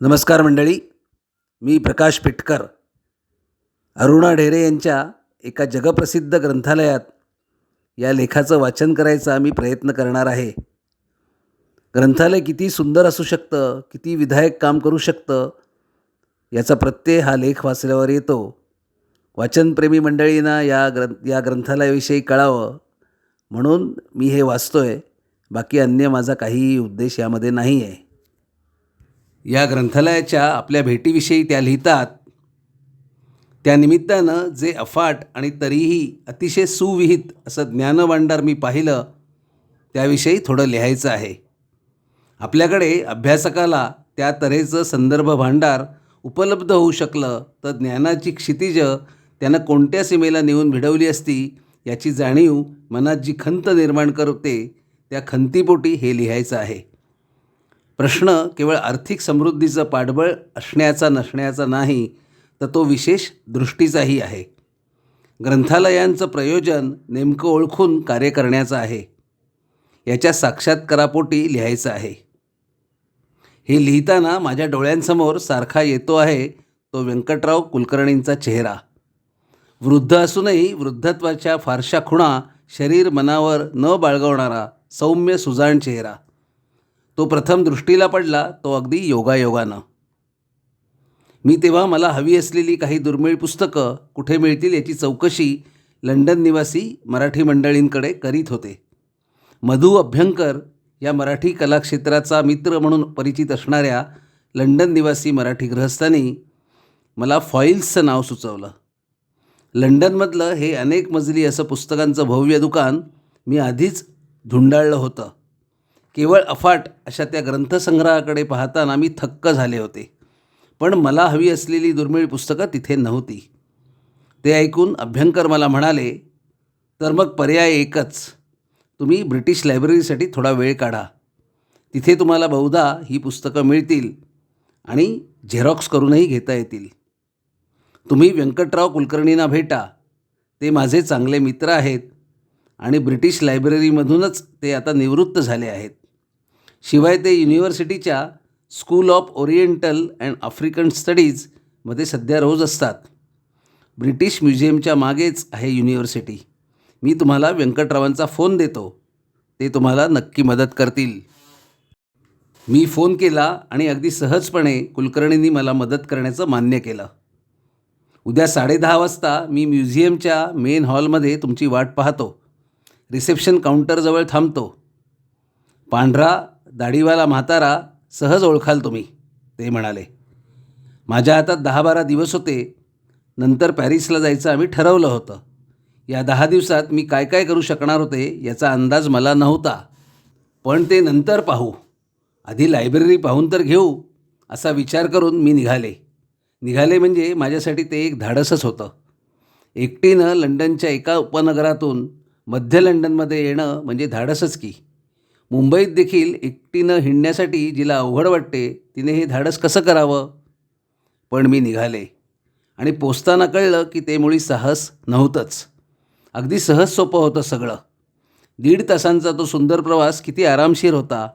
नमस्कार मंडळी. मी प्रकाश पिटकर. अरुणा ढेरे यांच्या एका जगप्रसिद्ध ग्रंथालयात या लेखाचं वाचन करायचा मी प्रयत्न करणार आहे. ग्रंथालय किती सुंदर असू शकतं किती विधायक काम करू शकतं याचा प्रत्यय हा लेख वाचल्यावर येतो. वाचनप्रेमी मंडळींना या ग्रं या ग्रंथालयाविषयी कळावं. म्हणून मी हे वाचतो आहे बाकी अन्य माझा काहीही उद्देश यामध्ये नाही आहे या ग्रंथालयाच्या आपल्या भेटीविषयी त्या लिहितात त्या निमित्तानं जे अफाट आणि तरीही अतिशय सुविहित असं ज्ञानभांडार मी पाहिलं त्याविषयी थोडं लिहायचं आहे. आपल्याकडे अभ्यासकाला त्या तऱ्हेचं संदर्भ भांडार उपलब्ध होऊ शकलं तर ज्ञानाची क्षितिजं त्यानं कोणत्या सीमेला नेऊन भिडवली असती याची जाणीव मनात जी खंत निर्माण करते त्या खंतीपोटी हे लिहायचं आहे. प्रश्न केवळ आर्थिक समृद्धीचं पाठबळ असण्याचा नसण्याचा नाही तर तो विशेष दृष्टीचाही आहे. ग्रंथालयांचं प्रयोजन नेमकं ओळखून कार्य करण्याचं आहे. याच्या साक्षात्कारापोटी लिहायचं आहे. हे लिहिताना माझ्या डोळ्यांसमोर सारखा येतो आहे तो व्यंकटराव कुलकर्णींचा चेहरा. वृद्ध असूनही वृद्धत्वाच्या फारशा खुणा शरीर मनावर न बाळगवणारा सौम्य सुजाण चेहरा. तो प्रथम दृष्टीला पडला तो अगदी योगायोगानं. मी तेव्हा मला हवी असलेली काही दुर्मिळ पुस्तकं कुठे मिळतील याची चौकशी लंडन निवासी मराठी मंडळींकडे करीत होते. मधु अभ्यंकर या मराठी कलाक्षेत्राचा मित्र म्हणून परिचित असणाऱ्या लंडन निवासी मराठी गृहस्थांनी मला फॉईल्सचं नाव सुचवलं. लंडनमधलं हे अनेक मजली असं पुस्तकांचं भव्य दुकान मी आधीच धुंडाळलं होतं. केवळ अफाट अशा त्या ग्रंथसंग्रहाकडे पाहताना मी थक्क झाले होते. पण मला हवी असलेली दुर्मिळ पुस्तकं तिथे नव्हती. ते ऐकून अभ्यंकर मला म्हणाले तर मग पर्याय एकच. तुम्ही ब्रिटिश लायब्ररीसाठी थोडा वेळ काढा. तिथे तुम्हाला बहुधा ही पुस्तकं मिळतील आणि झेरॉक्स करूनही घेता येतील. तुम्ही व्यंकटराव कुलकर्णींना भेटा. ते माझे चांगले मित्र आहेत आणि ब्रिटिश लायब्ररीमधूनच ते आता निवृत्त झाले आहेत. शिवाय ते युनिव्हर्सिटीच्या school of oriental and African स्टडीजमध्ये सध्या रोज असतात. ब्रिटिश म्युझियमच्या मागेच आहे युनिव्हर्सिटी मी तुम्हाला व्यंकटरावांचा फोन देतो. ते तुम्हाला नक्की मदत करतील. मी फोन केला आणि अगदी सहजपणे कुलकर्णींनी मला मदत करण्याचं मान्य केलं. उद्या साडेदहा वाजता मी म्युझियमच्या मेन हॉलमध्ये तुमची वाट पाहतो. रिसेप्शन काउंटरजवळ थांबतो. पांढरा दाढीवाला म्हातारा सहज ओळखाल तुम्ही ते म्हणाले. माझ्या हातात दहा बारा दिवस होते नंतर पॅरिसला जायचं आम्ही ठरवलं होतं. या दहा दिवसात मी काय काय करू शकणार होते याचा अंदाज मला नव्हता. पण ते नंतर पाहू. आधी लायब्ररी पाहून तर घेऊ असा विचार करून मी निघाले. निघाले म्हणजे माझ्यासाठी ते एक धाडसच होतं. एकटीनं लंडनच्या एका उपनगरातून मध्य लंडनमध्ये येणं म्हणजे धाडसच की. मुंबईत देखील एकटीनं हिंडण्यासाठी जिला अवघड वाटते तिने हे धाडस कसं करावं? पण मी निघाले. आणि पोचताना कळलं की ते मुळी साहस नव्हतंच. अगदी सहज सोपं होतं सगळं. दीड तासांचा तो सुंदर प्रवास किती आरामशीर होता.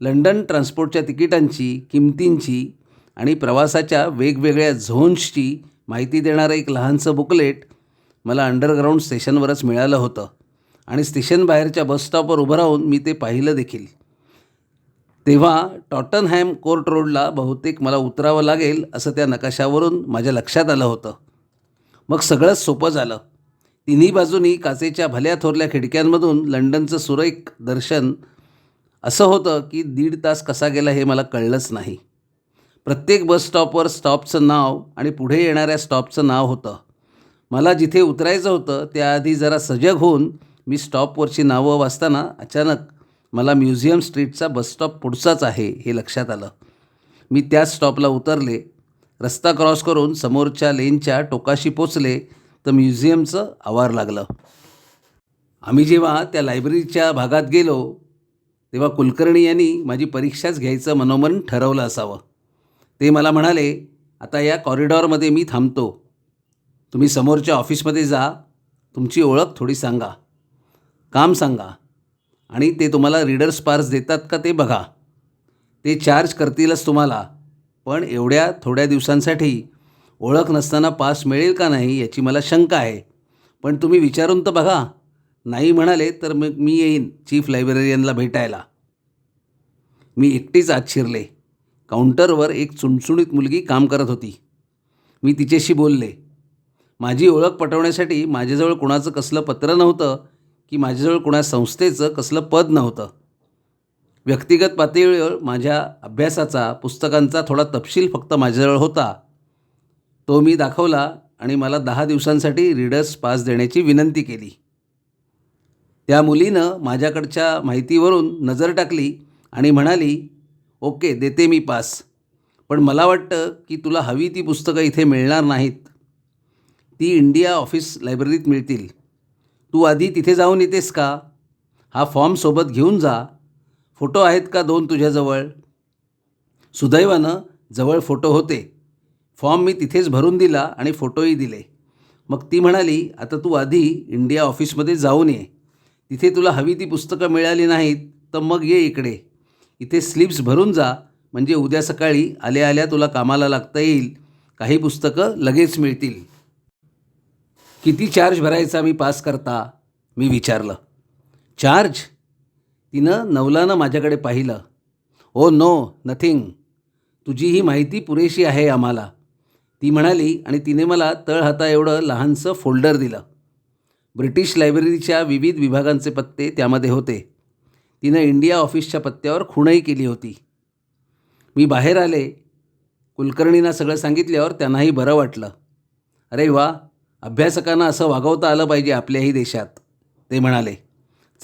लंडन ट्रान्सपोर्टच्या तिकिटांची किमतींची आणि प्रवासाच्या वेगवेगळ्या झोन्सची माहिती देणारं एक लहानसं बुकलेट मला अंडरग्राऊंड स्टेशनवरच मिळालं होतं. आणि स्टेशन बाहेरच्या बसस्टॉपवर उभं राहून मी ते पाहिलं देखील. तेव्हा टॉटनहॅम कोर्ट रोडला बहुतेक मला उतरावं लागेल असं त्या नकाशावरून माझ्या लक्षात आलं होतं. मग सगळंच सोपं झालं. तिन्ही बाजूनी काचेच्या भल्या थोरल्या खिडक्यांमधून लंडनचं सुरेख दर्शन असं होतं की दीड तास कसा गेला हे मला कळलंच नाही. प्रत्येक बस स्टॉपवर स्टॉपचं नाव आणि पुढे येणाऱ्या स्टॉपचं नाव होतं. मला जिथे उतरायचं होतं त्याआधी जरा सजग होऊन मी स्टॉपवरची नावं वाचताना अचानक मला म्युझियम स्ट्रीटचा बसस्टॉप पुढचाच आहे हे लक्षात आलं. मी त्याच स्टॉपला उतरले रस्ता क्रॉस करून समोरच्या लेनच्या टोकाशी पोचले तर म्युझियमचं आवार लागलं. आम्ही जेव्हा त्या लायब्ररीच्या भागात गेलो तेव्हा कुलकर्णी यांनी माझी परीक्षाच घ्यायचं मनोमन ठरवलं असावं. ते मला म्हणाले आता या कॉरिडॉरमध्ये मी थांबतो. तुम्ही समोरच्या ऑफिसमध्ये जा. तुमची ओळख थोडी सांगा. काम सांगा. आणि ते तुम्हाला रीडर्स पार्स देतात का ते बघा. ते चार्ज करतीलच तुम्हाला. पण एवढ्या थोड्या दिवसांसाठी ओळख नसताना पास मिळेल का नाही याची मला शंका आहे. पण तुम्ही विचारून तर बघा. नाही म्हणाले तर मग मी येईन चीफ लायब्ररियनला भेटायला. मी एकटीच आत शिरले. काउंटरवर एक चुणचुणीत मुलगी काम करत होती. मी तिच्याशी बोलले. माझी ओळख पटवण्यासाठी माझ्याजवळ कुणाचं कसलं पत्र नव्हतं. की माझ्याजवळ कुणा संस्थेचं कसलं पद नव्हतं. व्यक्तिगत पातळीवर माझ्या अभ्यासाचा पुस्तकांचा थोडा तपशील फक्त माझ्याजवळ होता. तो मी दाखवला आणि मला दहा दिवसांसाठी रीडर्स पास देण्याची विनंती केली. त्या मुलीनं माझ्याकडच्या माहितीवरून नजर टाकली आणि म्हणाली ओके देते मी पास पण मला वाटतं की तुला हवी ती पुस्तकं इथे मिळणार नाहीत. ती इंडिया ऑफिस लायब्ररीत मिळतील. तू आधी तिथे जाऊन येतेस का? हा फॉर्म सोबत घेऊन जा. फोटो आहेत का दोन तुझ्याजवळ? सुदैवानं जवळ फोटो होते. फॉर्म मी तिथेच भरून दिला आणि फोटोही दिले. मग ती म्हणाली आता तू आधी इंडिया ऑफिसमध्ये जाऊन ये. तिथे तुला हवी ती पुस्तकं मिळाली नाहीत तर मग ये इकडे. इथे स्लिप्स भरून जा म्हणजे उद्या सकाळी आल्या आल्या तुला कामाला लागता येईल. काही पुस्तकं लगेच मिळतील. किती चार्ज भरायचा मी पास करता? मी विचारलं. चार्ज तिनं नवलानं माझ्याकडे पाहिलं. ओ नो नथिंग तुझी ही माहिती पुरेशी आहे आम्हाला. ती म्हणाली आणि तिने मला तळहाता एवढं लहानसं फोल्डर दिलं. ब्रिटिश लायब्ररीच्या विविध विभागांचे पत्ते त्यामध्ये होते. तिनं इंडिया ऑफिसच्या पत्त्यावर खूणही केली होती. मी बाहेर आले. कुलकर्णींना सगळं सांगितल्यावर त्यांनाही बरं वाटलं. अरे वा अभ्यासकांना असं वागवता आलं पाहिजे आपल्याही देशात. ते म्हणाले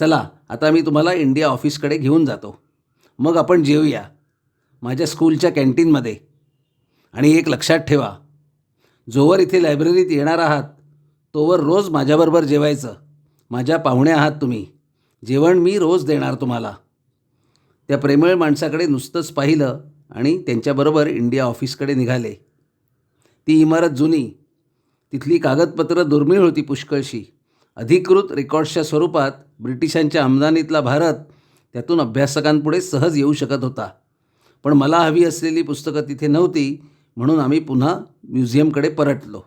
चला आता मी तुम्हाला इंडिया ऑफिसकडे घेऊन जातो. मग आपण जेवूया माझ्या स्कूलच्या कॅन्टीनमध्ये. आणि एक लक्षात ठेवा जोवर इथे लायब्ररीत येणार आहात तोवर रोज माझ्याबरोबर जेवायचं. माझ्या पाहुणे आहात तुम्ही. जेवण मी रोज देणार तुम्हाला. त्या प्रेमळ माणसाकडे नुसतंच पाहिलं आणि त्यांच्याबरोबर इंडिया ऑफिसकडे निघाले. ती इमारत जुनी तिथली कागदपत्रं दुर्मिळ होती पुष्कळशी. अधिकृत रेकॉर्ड्सच्या स्वरूपात ब्रिटिशांच्या आमदानीतला भारत त्यातून अभ्यासकांपुढे सहज येऊ शकत होता. पण मला हवी असलेली पुस्तकं तिथे नव्हती म्हणून आम्ही पुन्हा म्युझियमकडे परतलो.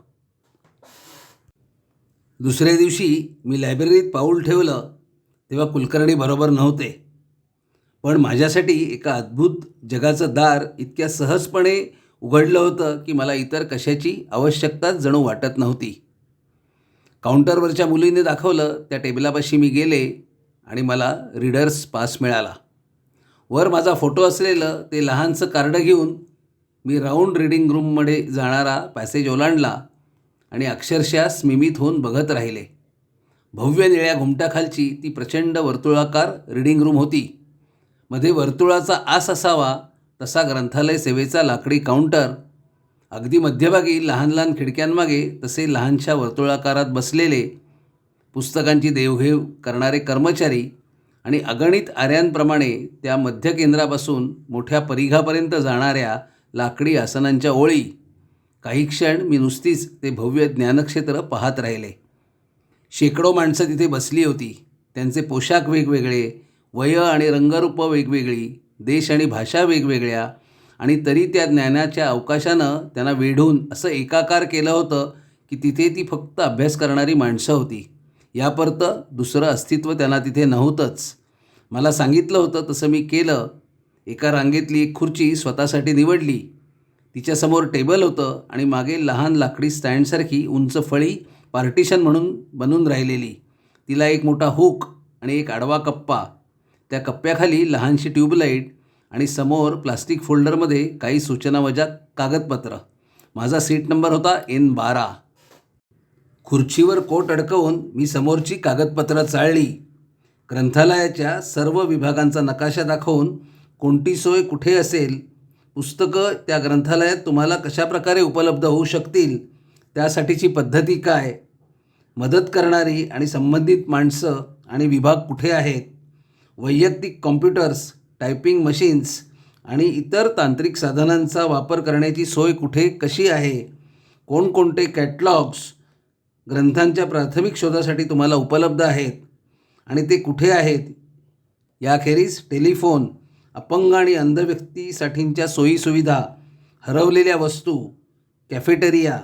दुसऱ्या दिवशी मी लायब्ररीत पाऊल ठेवलं तेव्हा कुलकर्णी बरोबर नव्हते. पण माझ्यासाठी एका अद्भुत जगाचं दार इतक्या सहजपणे उघडलं होतं की मला इतर कशाची आवश्यकताच जणू वाटत नव्हती. काउंटरवरच्या मुलीने दाखवलं त्या टेबलापाशी मी गेले आणि मला रीडर्स पास मिळाला. वर माझा फोटो असलेलं ते लहानसं कार्ड घेऊन मी राऊंड रिडिंग रूममध्ये जाणारा पॅसेज ओलांडला आणि अक्षरशः स्मिमित होऊन बघत राहिले. भव्य निळ्या घुमटाखालची ती प्रचंड वर्तुळाकार रीडिंग रूम होती. मध्ये वर्तुळाचा आस असावा तसा ग्रंथालय सेवेचा लाकडी काउंटर अगदी मध्यभागी लहान लहान खिडक्यांमागे तसे लहानशा वर्तुळाकारात बसलेले पुस्तकांची देवघेव करणारे कर्मचारी आणि अगणित आऱ्यांप्रमाणे त्या मध्य केंद्रापासून मोठ्या परिघापर्यंत जाणाऱ्या लाकडी आसनांच्या ओळी. काही क्षण मी नुसतीच ते भव्य ज्ञानक्षेत्र पाहत राहिले. शेकडो माणसं तिथे बसली होती. त्यांचे पोशाख वेगवेगळे वय आणि रंगरूपं वेगवेगळी देश आणि भाषा वेगवेगळ्या आणि तरी त्या ज्ञानाच्या अवकाशानं त्यांना वेढून असं एकाकार केलं होतं की तिथे ती फक्त अभ्यास करणारी माणसं होती. यापरतं दुसरं अस्तित्व त्यांना तिथे नव्हतंच. मला सांगितलं होतं तसं मी केलं. एका रांगेतली एक खुर्ची स्वतःसाठी निवडली. तिच्यासमोर टेबल होतं आणि मागे लहान लाकडी स्टँडसारखी उंच फळी पार्टिशन म्हणून बनून राहिलेली. तिला एक मोठा हुक आणि एक आडवा कप्पा त्या कप्प्याखाली लहानशी ट्यूबलाईट आणि समोर प्लास्टिक फोल्डरमध्ये काही सूचनावजा कागदपत्र. माझा सीट नंबर होता एन बारा. खुर्चीवर कोट अडकवून मी समोरची कागदपत्रं चाळली. ग्रंथालयाच्या सर्व विभागांचा नकाशा दाखवून कोणती सोय कुठे असेल पुस्तकं त्या ग्रंथालयात तुम्हाला कशाप्रकारे उपलब्ध होऊ शकतील त्यासाठीची पद्धती काय? मदत करणारी आणि संबंधित माणसं आणि विभाग कुठे आहेत? वैयक्तिक कॉम्प्युटर्स टायपिंग मशीन्स आणि इतर तांत्रिक साधनांचा वापर करण्याची सोय कुठे कशी आहे? कोणकोणते कॅटलॉग्स ग्रंथांच्या प्राथमिक शोधासाठी तुम्हाला उपलब्ध आहेत? आणि ते कुठे आहेत? याखेरीज टेलिफोन अपंग आणि अंध व्यक्तीसाठींच्या सोयीसुविधा हरवलेल्या वस्तू कॅफेटेरिया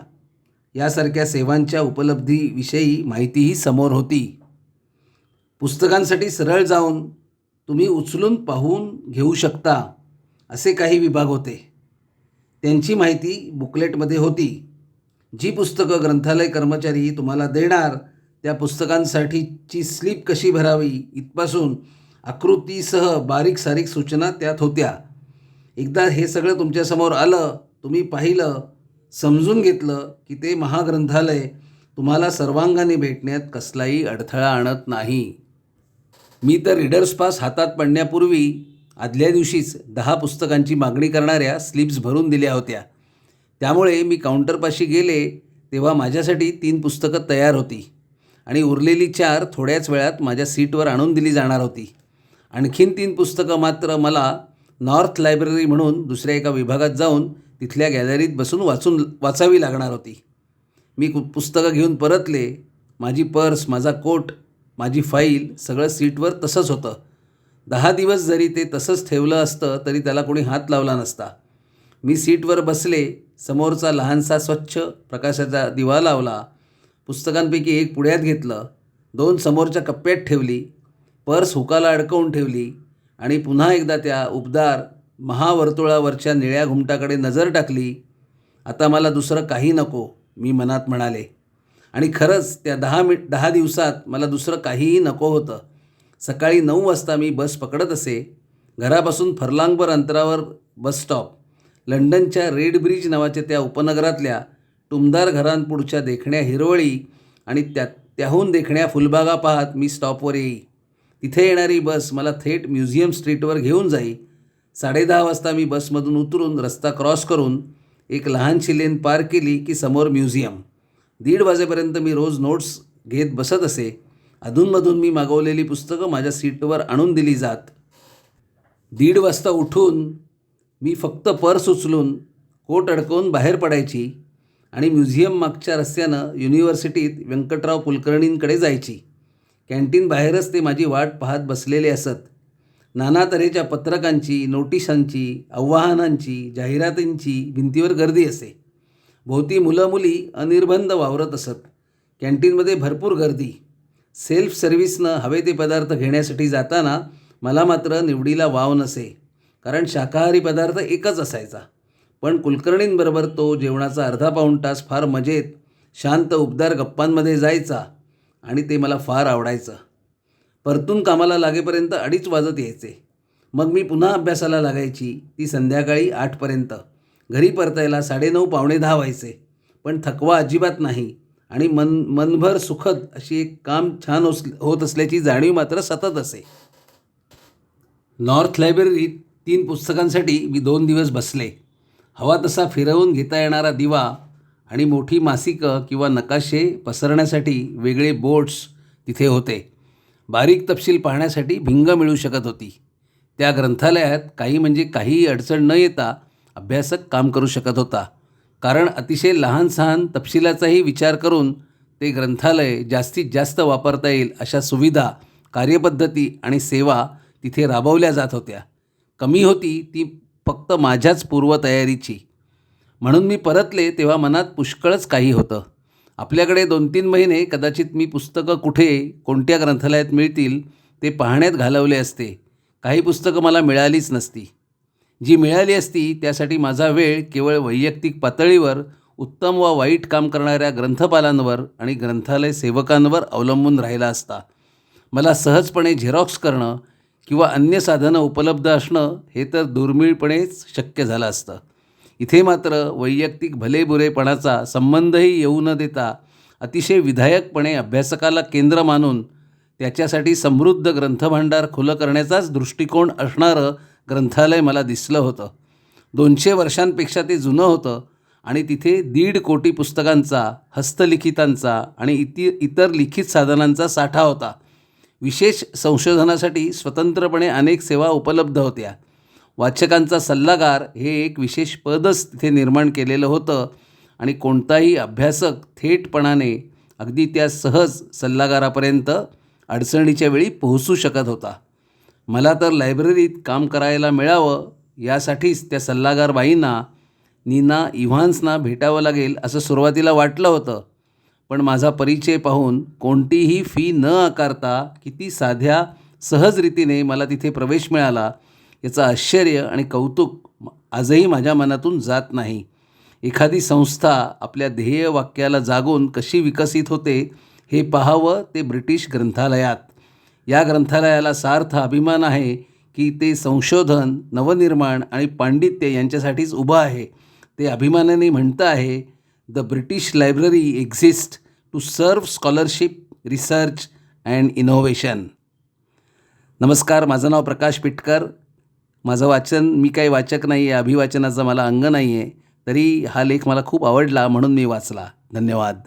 यासारख्या सेवांच्या उपलब्धीविषयी माहितीही समोर होती. पुस्तकांसाठी सरळ जाऊन तुम्ही उचलून पाहून घेऊ शकता असे काही विभाग होते. त्यांची माहिती बुकलेटमध्ये होती. जी पुस्तकं ग्रंथालय कर्मचारी तुम्हाला देणार त्या पुस्तकांसाठीची स्लिप कशी भरावी इथपासून आकृतीसह बारीक सारीक सूचना त्यात होत्या. एकदा हे सगळं तुमच्यासमोर आलं तुम्ही पाहिलं समजून घेतलं की ते महाग्रंथालय तुम्हाला सर्वांगाने भेटण्यात कसलाही अडथळा आणत नाही. मी तर रिडर्स पास हातात पडण्यापूर्वी आदल्या दिवशीच दहा पुस्तकांची मागणी करणाऱ्या स्लिप्स भरून दिल्या होत्या. त्यामुळे मी काउंटरपाशी गेले तेव्हा माझ्यासाठी तीन पुस्तकं तयार होती आणि उरलेली चार थोड्याच वेळात माझ्या सीटवर आणून दिली जाणार होती. आणखीन तीन पुस्तकं मात्र मला नॉर्थ लायब्ररी म्हणून दुसऱ्या एका विभागात जाऊन तिथल्या गॅलरीत बसून वाचून वाचावी लागणार होती. मी कु पुस्तकं घेऊन परतले. माझी पर्स माझा कोट माझी फाईल सगळं सीटवर तसंच होतं. दहा दिवस जरी ते तसंच ठेवलं असतं तरी त्याला कोणी हात लावला नसता. मी सीटवर बसले समोरचा लहानसा स्वच्छ प्रकाशाचा दिवा लावला पुस्तकांपैकी एक पुढ्यात घेतलं दोन समोरच्या कप्प्यात ठेवली पर्स हुकाला अडकवून ठेवली आणि पुन्हा एकदा त्या उबदार महावर्तुळावरच्या निळ्या घुमटाकडे नजर टाकली आता मला दुसरं काही नको मी मनात म्हणाले. आणि खरंच त्या दहा मिट दहा दिवसात मला दुसरं काहीही नको होतं. सकाळी नऊ वाजता मी बस पकडत असे. घरापासून फरलांगभर अंतरावर बस स्टॉप. लंडनच्या रेड ब्रिज नावाच्या त्या उपनगरातल्या टुमदार घरांपुढच्या देखण्या हिरवळी आणि त्या त्याहून देखण्या फुलबागा पाहत मी स्टॉपवर येई. तिथे येणारी बस मला थेट म्युझियम स्ट्रीटवर घेऊन जाई. साडेदहा वाजता मी बसमधून उतरून रस्ता क्रॉस करून एक लहानशी लेन पार केली की समोर म्युझियम. दीड वाजेपर्यंत मी रोज नोट्स घेत बसत असे. अधूनमधून मी मागवलेली पुस्तकं माझ्या सीटवर आणून दिली जात. दीड वाजता उठून मी फक्त पर्स उचलून कोट अडकवून बाहेर पडायची आणि म्युझियम मागच्या रस्त्यानं युनिव्हर्सिटीत व्यंकटराव कुलकर्णींकडे जायची. कॅन्टीन बाहेरच ते माझी वाट पाहत बसलेले असत. नाना तऱ्हेच्या पत्रकांची नोटिसांची आव्हानांची जाहिरातींची भिंतीवर गर्दी असे. भोवती मुलं मुली अनिर्बंध वावरत असत. कॅन्टीनमध्ये भरपूर गर्दी. सेल्फ सर्व्हिसनं हवे ते पदार्थ घेण्यासाठी जाताना मला मात्र निवडीला वाव नसे कारण शाकाहारी पदार्थ एकच असायचा. पण कुलकर्णींबरोबर तो जेवणाचा अर्धा पाऊण तास फार मजेत शांत उबदार गप्पांमध्ये जायचा आणि ते मला फार आवडायचं. परतून कामाला लागेपर्यंत अडीच वाजत यायचे. मग मी पुन्हा अभ्यासाला लागायची ती संध्याकाळी आठपर्यंत. घरी परतायला साडेनऊ पावणे दहा व्हायचे. पण थकवा अजिबात नाही आणि मन मनभर सुखद अशी एक काम छान होस होत असल्याची जाणीव मात्र सतत असे. नॉर्थ लायब्ररीत तीन पुस्तकांसाठी मी दोन दिवस बसले. हवा तसा फिरवून घेता येणारा दिवा आणि मोठी मासिकं किंवा नकाशे पसरण्यासाठी वेगळे बोर्ड्स तिथे होते. बारीक तपशील पाहण्यासाठी भिंग मिळू शकत होती. त्या ग्रंथालयात काही म्हणजे काही अडचण न येता अभ्यासक काम करू शकत होता. कारण अतिशय लहान सहान तपशिलाचाही विचार करून ते ग्रंथालय जास्तीत जास्त वापरता येईल अशा सुविधा कार्यपद्धती आणि सेवा तिथे राबवल्या जात होत्या. कमी होती ती फक्त माझ्याच पूर्वतयारीची. म्हणून मी परतले तेव्हा मनात पुष्कळच काही होतं. आपल्याकडे दोन तीन महिने कदाचित मी पुस्तकं कुठे कोणत्या ग्रंथालयात मिळतील ते पाहण्यात घालवले असते. काही पुस्तकं मला मिळालीच नसती. जी मिळाली असती त्यासाठी माझा वेळ केवळ वैयक्तिक पातळीवर उत्तम वा वाईट काम करणाऱ्या ग्रंथपालांवर आणि ग्रंथालय सेवकांवर अवलंबून राहिला असता. मला सहजपणे झेरॉक्स करणं किंवा अन्य साधनं उपलब्ध असणं हे तर दुर्मिळपणेच शक्य झालं असतं. इथे मात्र वैयक्तिक भलेबुरेपणाचा संबंधही येऊ न देता अतिशय विधायकपणे अभ्यासकाला केंद्र मानून त्याच्यासाठी समृद्ध ग्रंथभांडार खुलं करण्याचाच दृष्टिकोन असणारं ग्रंथालय मला दिसलं होतं. दोनशे वर्षांपेक्षा ते जुनं होतं आणि तिथे दीड कोटी पुस्तकांचा हस्तलिखितांचा आणि इति इतर लिखित साधनांचा साठा होता. विशेष संशोधनासाठी स्वतंत्रपणे अनेक सेवा उपलब्ध होत्या. वाचकांचा सल्लागार हे एक विशेष पदच तिथे निर्माण केलेलं होतं आणि कोणताही अभ्यासक थेटपणाने अगदी त्या सहज सल्लागारापर्यंत अडचणीच्या वेळी पोहोचू शकत होता. मला तर लायब्ररीत काम करायला मिळावं यासाठीच त्या सल्लागार बाईंना नीना इव्हान्सना भेटावं लागेल असं सुरुवातीला वाटलं होतं. पण माझा परिचय पाहून कोणतीही फी न आकारता किती साध्या सहज रीतीने मला तिथे प्रवेश मिळाला याचं आश्चर्य आणि कौतुक आजही माझ्या मनातून जात नाही. एखादी संस्था आपल्या ध्येय वाक्याला जागून कशी विकसित होते हे पाहावं ते ब्रिटिश ग्रंथालयात. या ग्रंथालयाला सार्थ अभिमान आहे की ते संशोधन नवनिर्माण आणि पांडित्य यांच्यासाठीच उभं आहे. ते अभिमानाने म्हणतं आहे the British library exist to सर्व स्कॉलरशिप रिसर्च अँड इनोव्हेशन. नमस्कार माझं नाव प्रकाश पिटकर. माझं वाचन मी काही वाचक नाही आहे अभिवाचनाचं मला अंग नाही आहे तरी हा लेख मला खूप आवडला म्हणून मी वाचला. धन्यवाद.